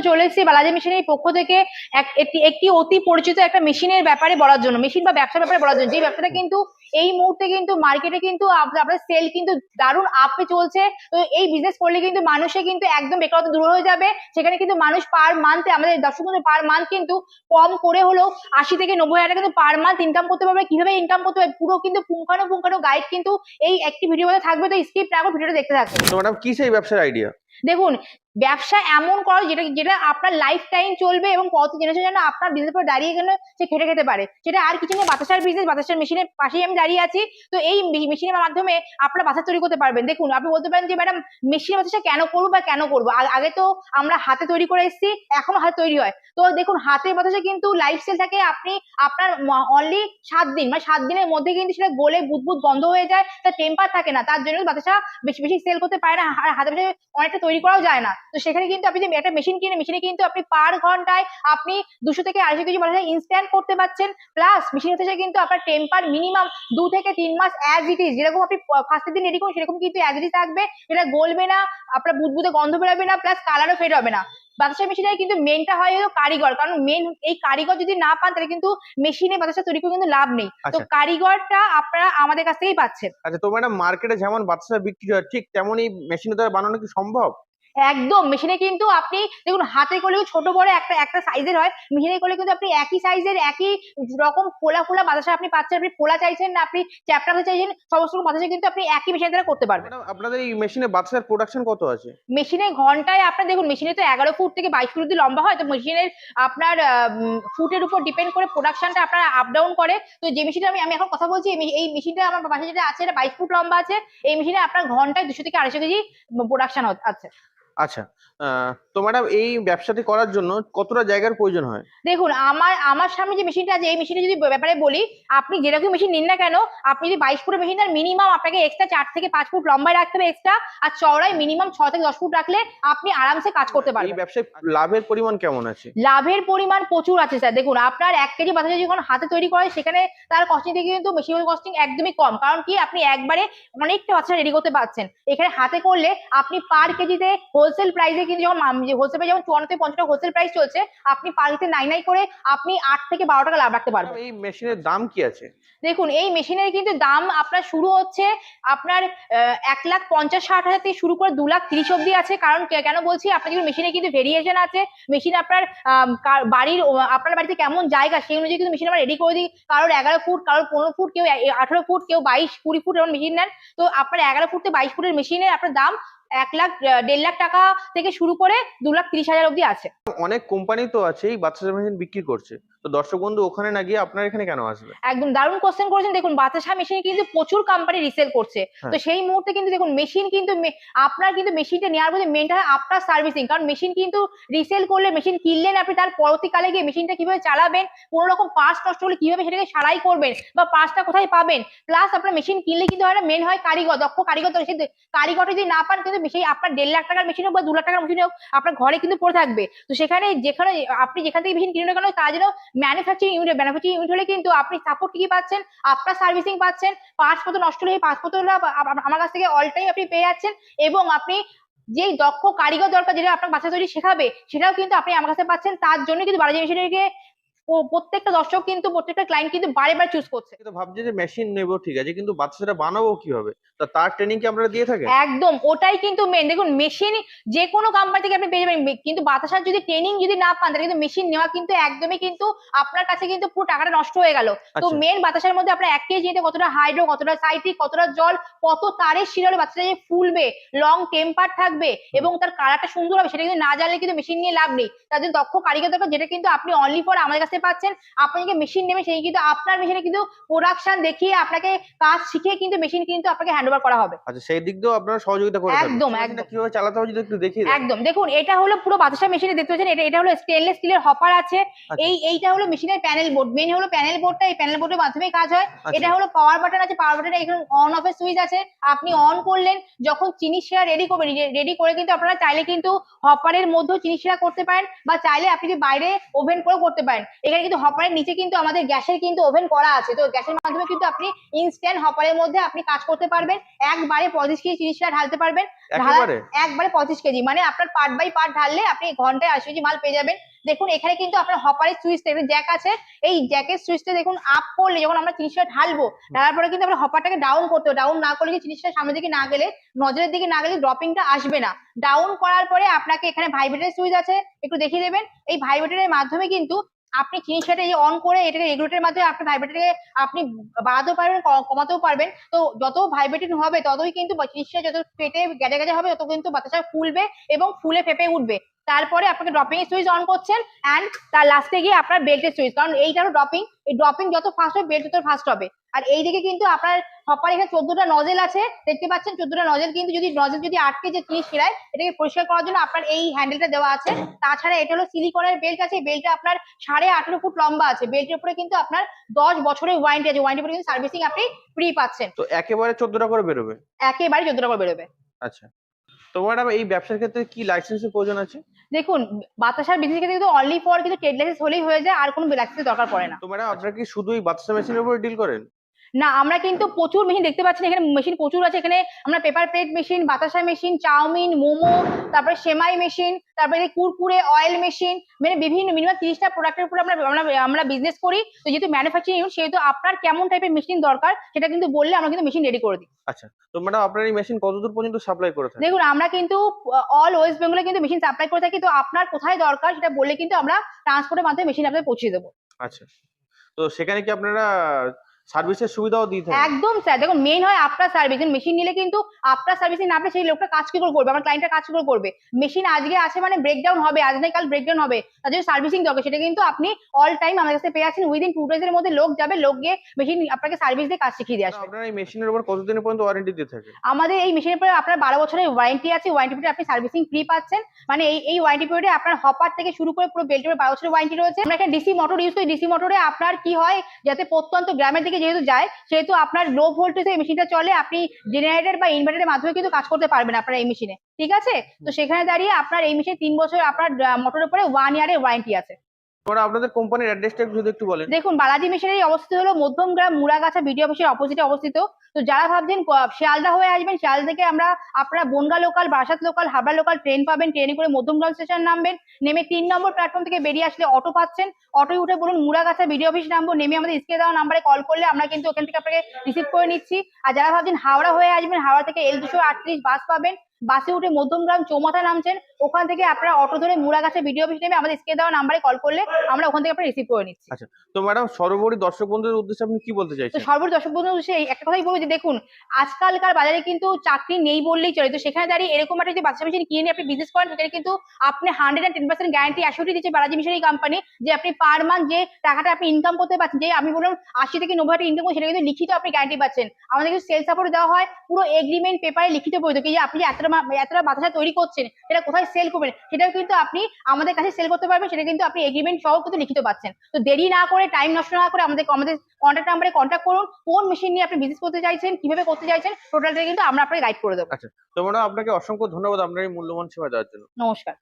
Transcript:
চলে এসেছি। বালাজি মেশিনের পক্ষ থেকে একটি অতি পরিচিত একটা মেশিনের ব্যাপারে বলার জন্য, মেশিন বা ব্যবসার ব্যাপারে বলার জন্য। যে ব্যবসাটা কিন্তু এই মুহূর্তে কিন্তু মার্কেটে কিন্তু আপ- আপনার সেল কিন্তু দারুণ আপে চলছে। তো এই বিজনেস করলে কিন্তু মানুষে কিন্তু একদম বেকারত্ব দূর হয়ে যাবে। সেখানে কিন্তু মানুষ পার মান্থে আমাদের দর্শক পার মান্থ কিন্তু কম করে হলেও আশি থেকে নব্বই হাজার কিন্তু পার মান্থ ইনকাম করতে পারবে। কীভাবে ইনকাম করতে পারবে? পুরো কিন্তু পুঙ্খানো পুঙ্খানো গাইড কিন্তু এই একটি ভিডিও মধ্যে থাকবে। তো স্কিপ না ভিডিওটা দেখতে থাকুন। তো ম্যাডাম কি সেই ব্যবসার আইডিয়া দেখুন, ব্যবসা এমন করো যেটা যেটা আপনার লাইফ টাইম চলবে এবং কত জেনারেশন যেন আপনার বিজনেস পর দাঁড়িয়ে গেলে সে খেটে খেতে পারে। সেটা আর কিছু নেই, বাতাসার বিজনেস বাতাসার মেশিনের পাশেই আমি দাঁড়িয়ে আছি। তো এই মেশিনের মাধ্যমে আপনারা বাতাস তৈরি করতে পারবেন। দেখুন, আপনি বলতে পারেন যে, ম্যাডাম মেশিনের বাতাসা কেন করব বা কেন করব? আগে তো আমরা হাতে তৈরি করে এসেছি, এখনও হাতে তৈরি হয়। তো দেখুন, হাতের বাতাসে কিন্তু লাইফ স্টাইল থাকে, আপনি, আপনার অনলি সাত দিন মানে সাত দিনের মধ্যে কিন্তু সেটা গলে বুদবুদ বন্ধ হয়ে যায়, তার টেম্পার থাকে না, তার জন্য বাতাসা বেশি বেশি সেল করতে পারে না। হাতে অনেকটা তৈরি করাও যায় না। তো সেখানে কিন্তু আপনি যে একটা মেশিন কিনে মেশিনে কিন্তু আপনি পার ঘন্টায় আপনি দুশো থেকে আড়াইশো কেজি মানুষের ইনস্ট্যান্ট করতে পারছেন। প্লাস মেশিন হচ্ছে কিন্তু আপনার টেম্পার মিনিমাম দু থেকে তিন মাস অ্যাজ ইট ইজ যেরকম আপনি ফার্স্টের দিন রেডি করুন, সেরকম কিন্তু অ্যাজ ইট থাকবে। এটা গলবে না, আপনার বুদবুদে গন্ধ বেরোবে না প্লাস কালারও ফেড হবে না। বাতাসা মেশিনের কিন্তু মেনটা হয় হলো কারিগর। কারণ মেন এই কারিগর যদি না পান তাহলে কিন্তু মেশিনে বাতাসা তৈরি করে কিন্তু লাভ নেই। তো আচ্ছা। কারিগরটা আপনারা আমাদের কাছ থেকেই পাচ্ছেন। আচ্ছা তো ম্যাডাম মার্কেটে যেমন বাতাসা বিক্রি হয় ঠিক তেমনই মেশিনের দ্বারা বানানো কি সম্ভব? একদম মেশিনে কিন্তু আপনি দেখুন হাতে করলে ছোট বড় একটা একটা সাইজের হয়। মেশিনে করলে কিন্তু আপনি একই সাইজের একই রকম ফোলা ফোলা বাতাসা আপনি পাচ্ছেন। আপনি ফোলা চাইছেন না আপনি চ্যাপটা চাইছেন সমস্ত রকম বাতাসা কিন্তু আপনি একই মেশিনের দ্বারা করতে পারবেন। আপনাদের এই মেশিনে বাচ্চার প্রোডাকশন কত আছে? মেশিনে ঘন্টায় আপনার দেখুন মেশিনে তো এগারো ফুট থেকে বাইশ ফুট অব্দি লম্বা হয় তো মেশিনের আপনার ফুটের উপর ডিপেন্ড করে প্রোডাকশনটা আপনার আপ ডাউন করে। তো যে মেশিনটা আমি আমি এখন কথা বলছি এই মেশিনটা আমার পাশে যেটা আছে এটা বাইশ ফুট লম্বা আছে। এই মেশিনে আপনার ঘন্টায় দুশো থেকে আড়াইশো কেজি প্রোডাকশন আছে। আচ্ছা তো ম্যাডাম এই ব্যবসাটি করার জন্য কতটা জায়গার প্রয়োজন হয়? দেখুন আমার আমার সামনে যে মেশিনটা আছে এই মেশিনে যদি ব্যাপারে বলি আপনি যেরকম মেশিন নিন না কেন আপনি যদি বাইশ ফুটের মেশিন নেন মিনিমাম আপনাকে এক্সট্রা চার থেকে পাঁচ ফুট লম্বায় রাখতে হবে এক্সট্রা আর চওড়ায় মিনিমাম ছ থেকে দশ ফুট রাখলে আপনি আরামসে কাজ করতে এই পারবেন। ব্যবসায় লাভের পরিমাণ কেমন আছে? লাভের পরিমাণ প্রচুর আছে স্যার দেখুন আপনার এক কেজি বাতাসা যখন হাতে তৈরি করে সেখানে তার কস্টিং থেকে কিন্তু মেশিন কস্টিং একদমই কম। কারণ কি আপনি একবারে অনেকটা বাতাসা রেডি করতে পারছেন। এখানে হাতে করলে আপনি পার কেজিতে হোলসেল প্রাইসে কিন্তু যখন হোলসেল প্রাইস যেমন চুয়ান্ন থেকে পঞ্চাশ টাকা হোলসেল প্রাইস চলছে আপনি কেজিতে নাই নাই করে আপনি আট থেকে বারো টাকা লাভ রাখতে পারবেন। এই মেশিনের দাম কি আছে? দেখুন এই মেশিনের কিন্তু দাম আপনার শুরু হচ্ছে আপনার এক লাখ পঞ্চাশ ষাট হাজার থেকে শুরু করে দু লাখ তিরিশ অব্দি আছে। কারণ কেন বলছি আপনার কিন্তু মেশিনে কিন্তু ভেরিয়েশন আছে। মেশিন আপনার বাড়ির আপনার বাড়িতে কেমন জায়গা সেই অনুযায়ী কিন্তু মেশিন আমরা রেডি করে দিই। কারোর এগারো ফুট কারোর পনেরো ফুট কেউ আঠারো ফুট কেউ বাইশ কুড়ি ফুট এমন মেশিন নেন। তো আপনার এগারো ফুট থেকে বাইশ ফুটের মেশিনের আপনার দাম এক লাখ দেড় লাখ টাকা থেকে শুরু করে দু লাখ তিরিশ হাজার অব্দি আছে। অনেক কোম্পানি তো আছে এই বাচ্চা মেশিন বিক্রি করছে। তো দর্শক বন্ধু ওখানে না গিয়ে আপনার এখানে কেন আসবে একদম দারুণ কোশ্চেন করেছেন। দেখুন বাতাসা মেশিন কিন্তু প্রচুর কোম্পানি রিসেল করছে। হ্যাঁ। তো সেই মুহূর্তে কিন্তু দেখুন মেশিন কিন্তু আপনার কিন্তু মেশিনটা নেওয়ার মধ্যে মেনটা আপনার সার্ভিসিং কারণ মেশিন কিন্তু রিসেল করলে মেশিন কিনলেন আপনি তার পরবর্তীকালে গিয়ে মেশিনটা কীভাবে চালাবেন কোনো রকম পার্টস নষ্ট হলে কীভাবে সেটাকে সারাই করবেন বা পার্টসটা কোথায় পাবেন। প্লাস আপনার মেশিন কিনলে কিন্তু হয় মেন হয় কারিগর দক্ষ কারিগর। কারিগরটা যদি না পান কিন্তু সেই আপনার দেড় লাখ টাকার মেশিন হোক বা দু লাখ টাকার মেশিন হোক, আপনার ঘরে কিন্তু পড়ে থাকবে। তো সেখানে যেখানে আপনি যেখান থেকে মেশিন কিনুন কেন তার জন্য ম্যানুফ্যাকচারিং ইউনিট ম্যানুফ্যাকচারিং ইউনিট হলে কিন্তু আপনি সাপোর্ট কি পাচ্ছেন? আপনার সার্ভিসিং পাচ্ছেন, পাঁচ মতো নষ্ট হলে পাঁচ মতো আমার কাছ থেকে অল টাইম আপনি পেয়ে যাচ্ছেন এবং আপনি যেই দক্ষ কারিগর দরকার যেটা আপনার বাচ্চা তৈরি শেখাবে, সেটাও কিন্তু আপনি আমার কাছে পাচ্ছেন। তার জন্য কিন্তু বালাজি মেশিনারিকে প্রত্যেকটা দর্শক কিন্তু প্রত্যেকটা ক্লায়েন্ট কিন্তু বারে বারে চুজ করছে। তো ভাবছে যে মেশিন নেব ঠিক আছে কিন্তু বাচ্চাটা বানাবো কীভাবে? তা তার ট্রেনিং কি আপনারা দিয়ে থাকেন একদম ওটাই কিন্তু মেন দেখুন মেশিন যে কোনো কোম্পানি থেকে আপনি পেয়ে যাবেন কিন্তু বাতাসার যদি ট্রেনিং যদি না পান তাহলে কিন্তু মেশিন নেওয়া কিন্তু একদমই কিন্তু আপনার কাছে কিন্তু পুরো টাকাটা নষ্ট হয়ে গেল। তো আচ্ছা। মেন বাতাসের মধ্যে আপনার এক কেজি নিতে কতটা হাইড্রো কতটা সাইট্রিক কতটা জল কত তারের শিরালে বাচ্চাটা যে ফুলবে লং টেম্পার থাকবে এবং তার কালারটা সুন্দর হবে সেটা কিন্তু না জানলে কিন্তু মেশিন নিয়ে লাভ নেই। তার জন্য দক্ষ কারিগর দরকার যেটা কিন্তু আপনি অনলি ফর আমাদের কাছে পাচ্ছেন। আপনি যে মেশিন নেবেন সেই কিন্তু আপনার মেশিনে কিন্তু প্রোডাকশন দেখিয়ে আপনাকে কাজ শিখিয়ে কিন্তু মেশিন কিন্তু আপনাকে হ্যান্ড ওভার করা হবে। আচ্ছা সেই দিক দিয়েও আপনারা সহযোগিতা করে একদম, একদম। কীভাবে চালাতে হবে যদি একটু দেখিয়ে দেন। একদম। দেখুন এটা হলো পুরো বাতাসা মেশিনে দেখতে পাচ্ছেন এটা এটা হলো স্টেনলেস স্টিলের হপার আছে। আচ্ছা। এই এইটা হলো মেশিনের প্যানেল বোর্ড মেন হলো প্যানেল বোর্ডটা এই প্যানেল বোর্ডের মাধ্যমে কাজ হয়। আচ্ছা। এটা হলো পাওয়ার বাটন আছে পাওয়ার বাটনে এখানে অন অফ এর সুইচ আছে। আপনি অন করলেন যখন চিনি শিরা রেডি করবেন রেডি করে কিন্তু আপনারা চাইলে কিন্তু হপারের মধ্যেও চিনি শিরা করতে পারেন বা চাইলে আপনি বাইরে ওভেন করে করতে পারেন। এখানে কিন্তু হপারের নিচে কিন্তু আমাদের গ্যাসের কিন্তু ওভেন করা আছে। তো গ্যাসের মাধ্যমে কিন্তু আপনি ইনস্ট্যান্ট হপারের মধ্যে আপনি কাজ করতে পারবেন। একবারে পঁচিশ কেজি জিনিসটা ঢালতে পারবেন। একবারে? পঁচিশ কেজি। মানে আপনার পার্ট বাই পার্ট ঢাললে আপনি ঘন্টায় আশি কেজি মাল পেয়ে যাবেন। দেখুন এখানে কিন্তু আপনার হপারের সুইচ জ্যাক আছে। এই জ্যাকের সুইচটা দেখুন আপ করলে যখন আমরা জিনিসটা ঢালবো ঢালার পরে কিন্তু আমরা হপারটাকে ডাউন করতে হবে। ডাউন না করলে কি জিনিসটা সামনের দিকে না গেলে নজরের দিকে না গেলে ড্রপিংটা আসবে না। ডাউন করার পরে আপনাকে এখানে ভাইব্রেটার সুইচ আছে। একটু দেখিয়ে দেবেন। এই ভাইব্রেটারের মাধ্যমে কিন্তু আপনি জিনিসটা এই অন করে এটাকে রেগুলেটরের মাধ্যমে আপনি ভাইব্রেটারকে আপনি বাড়াতেও পারবেন কমাতেও পারবেন। তো যত ভাইব্রেটিং হবে, ততই কিন্তু জিনিসটা যত পেটে গেজা গেজা হবে, তত কিন্তু বাতাসা ফুলবে এবং ফুলে ফেপে উঠবে। তারপরে আপনাকে ড্রপিং সুইচ অন করছেন অ্যান্ড তার লাস্টে গিয়ে আপনার বেল্টের সুইচ কারণ এইটারও ড্রপিং এই ড্রপিং যত ফাস্ট হবে বেল্ট তত ফাস্ট হবে। আর এইদিকে কিন্তু আপনার হপার এখানে চোদ্দটা নজেল আছে দেখতে পাচ্ছেন চোদ্দটা নজেল কিন্তু যদি নজেল যদি আটকে যে জিনিস ফেরায় এটাকে পরিষ্কার করার জন্য আপনার এই হ্যান্ডেলটা দেওয়া আছে। তাছাড়া এটা হলো সিলিকনের বেল্ট আছে বেল্টটা আপনার সাড়ে আঠেরো ফুট লম্বা আছে। বেল্টের উপরে কিন্তু আপনার দশ বছরের ওয়ারেন্টি আছে। ওয়ারেন্টি কিন্তু সার্ভিসিং আপনি ফ্রি পাচ্ছেন। তো একেবারে চোদ্দটা করে বেরোবে? একেবারে চোদ্দটা করে বেরোবে। আচ্ছা। তো ম্যাডাম এই ব্যবসার ক্ষেত্রে কি লাইসেন্সের প্রয়োজন আছে? দেখুন বাতাসার বিজনেস ক্ষেত্রে কিন্তু অনলি ফর কিন্তু ট্রেড লাইসেন্স হলেই হয়ে যায় আর কোনো লাইসেন্সের দরকার পড়ে না। তো ম্যাডাম আপনারা কি শুধু এই বাচ্চা মেশিনের উপরে ডিল করেন? না আমরা কিন্তু প্রচুর মেশিন দেখতে পাচ্ছেন এখানে মেশিন প্রচুর আছে এখানে আমরা পেপার প্লেট মেশিন বাতাসা মেশিন চাউমিন মোমো তারপরে সেমাই মেশিন তারপরে কুরকুরে অয়েল মেশিন মানে বিভিন্ন মিনিমাম তিরিশটা প্রোডাক্টের উপর আমরা আমরা বিজনেস করি। তো যেহেতু ম্যানুফ্যাকচারিং সেহেতু আপনার কেমন টাইপের মেশিন দরকার সেটা কিন্তু বললে আমরা কিন্তু মেশিন রেডি করে দিই। আচ্ছা তো ম্যাডাম আপনার এই মেশিন কতদূর পর্যন্ত সাপ্লাই করে থাকেন দেখুন আমরা কিন্তু অল ওয়েস্ট বেঙ্গলে কিন্তু মেশিন সাপ্লাই করে থাকি তো আপনার কোথায় দরকার সেটা বললে কিন্তু আমরা ট্রান্সপোর্টের মাধ্যমে মেশিন আপনাদের পৌঁছে দেবো। আচ্ছা তো সেখানে কি আপনারা সার্ভিসের সুবিধাও দিয়ে থাকেন একদম স্যার দেখুন মেইন হয় আপনার সার্ভিস মেশিন নিলে কিন্তু আপনার সার্ভিসিং না আপনি সেই লোকটা কাজ কি করে করবে? আমার ক্লায়েন্টটা কাজ কি করে করবে? মেশিন আজকে আছে মানে ব্রেকডাউন হবে আজ নাই কাল ব্রেকডাউন হবে। তার জন্য সার্ভিসিং দরকার। সেটা কিন্তু আপনি অল টাইম আমাদের কাছে পেয়ে আছেন উইদিন টু ডেজ এর মধ্যে লোক যাবে লোক গিয়ে মেশিন আপনাকে সার্ভিস দিয়ে কাজ শিখিয়ে দিয়ে আসবে। আপনারা এই মেশিনের উপর কতদিনের পর্যন্ত ওয়ারেন্টি দিয়ে থাকেন আমাদের এই মেশিনের পরে আপনার বারো বছরের ওয়ারেন্টি আছে। ওয়ারেন্টি পিরিয়ড আপনি সার্ভিসিং ফ্রি পাচ্ছেন। মানে এই এই ওয়ারেন্টি পিরিয়ডে আপনার হপার থেকে শুরু করে পুরো বেল্টের বারো বছরের ওয়ারেন্টি রয়েছে। আমরা এখানে ডিসি মোটর ইউজ করি। ডিসি মোটরে আপনার কি হয়? যাতে প্রত্যন্ত গ্রামের দিকে যেহেতু যায় সেহেতু আপনার লো ভোল্টেজে এই মেশিনটা চলে আপনি জেনারেটর বা ইনভার্টারের মাধ্যমে কিন্তু কাজ করতে পারবেন আপনার এই মেশিনে ঠিক আছে? তো সেখানে দাঁড়িয়ে আপনার এই মেশিনে তিন বছর আপনার মোটরের উপরে ওয়ান ইয়ারের ওয়ারেন্টি আছে। তোমরা আপনাদের কোম্পানির অ্যাড্রেসটা যদি একটু বলেন। দেখুন, বালাজি মেশিনারি অবস্থিত হলো মধ্যমগ্রাম মুড়াগাছা বিডিও অফিসের অপোজিটে অবস্থিত। তো যারা ভাবছেন শিয়ালদা হয়ে আসবেন শিয়াল থেকে আমরা আপনারা Bongaon local Barasat local Habra local train পাবেন ট্রেনে করে মধ্যমগ্রাম স্টেশন নামবেন, নেমে তিন নম্বর প্ল্যাটফর্ম থেকে বেরিয়ে আসলে অটো পাচ্ছেন। অটোয় উঠে বলুন, মুড়াগাছা বিডিও অফিস নামবো, নেমে আমাদের স্ক্রিনে দেওয়া নাম্বারে কল করলে আমরা কিন্তু ওখান থেকে আপনাকে রিসিভ করে নিচ্ছি। আর যারা ভাবছেন হাওড়া হয়ে আসবেন, হাওড়া থেকে এল দুশো আটত্রিশ বাস পাবেন। বাসে উঠে মধ্যমগ্রাম চৌমাথা নামছেন। ওখান থেকে আপনারা অটো ধরে মুড়াগাছা বিডিও অফিস নেমে আমাদের স্ক্রিনে দেওয়া নাম্বারে কল করলে আমরা ওখান থেকে আপনারা রিসিভ করে নিচ্ছি। আচ্ছা তো ম্যাডাম সর্বোপরি দর্শক বন্ধুদের উদ্দেশ্যে আপনি কি বলতে চাইছেন? সর্বোচ্চ দর্শক বন্ধু উদ্দেশ্যে এই একটা কথাই বলব যে দেখুন আজকালকার বাজারে কিন্তু চাকরি নেই বললেই চলে। তো সেখানে দাঁড়িয়ে এরকম একটা যে বাচ্চা মেশিন কিনে নিয়ে আপনি বিজনেস করেন সেখানে কিন্তু আপনি hundred and ten percent guarantee assurity দিচ্ছে বালাজি মিশনারি কোম্পানি যে আপনি পার মান্থ যে টাকাটা আপনি ইনকাম করতে পারছেন যে আমি বললাম আশি থেকে নব্বই টাকা ইনকাম সেটা কিন্তু লিখিত আপনি গ্যারান্টি পাচ্ছেন। আমাদের কিন্তু সেল সাপোর্ট দেওয়া হয় পুরো এগ্রিমেন্ট পেপারে লিখিত বৈধ। যে আপনি এতটা এতটা বাতাসা তৈরি করছেন সেটা কোথায় সেল করবেন সেটাও কিন্তু আপনি আমাদের কাছে সেল করতে পারবেন সেটা কিন্তু আপনি এগ্রিমেন্ট সহ কিন্তু লিখিত পাচ্ছেন। তো দেরি না করে টাইম নষ্ট না করে আমাদের আমাদের কন্ট্যাক্ট নাম্বারে কন্ট্যাক্ট করুন কোন মেশিন নিয়ে আপনি বিজনেস করতে চাইছেন কীভাবে করতে চাইছেন টোটালটা কিন্তু আমরা আপনাকে গাইড করে দেবো। আচ্ছা তো ম্যাডাম আপনাকে অসংখ্য ধন্যবাদ আপনার এই মূল্যবান সেবা দেওয়ার জন্য। নমস্কার।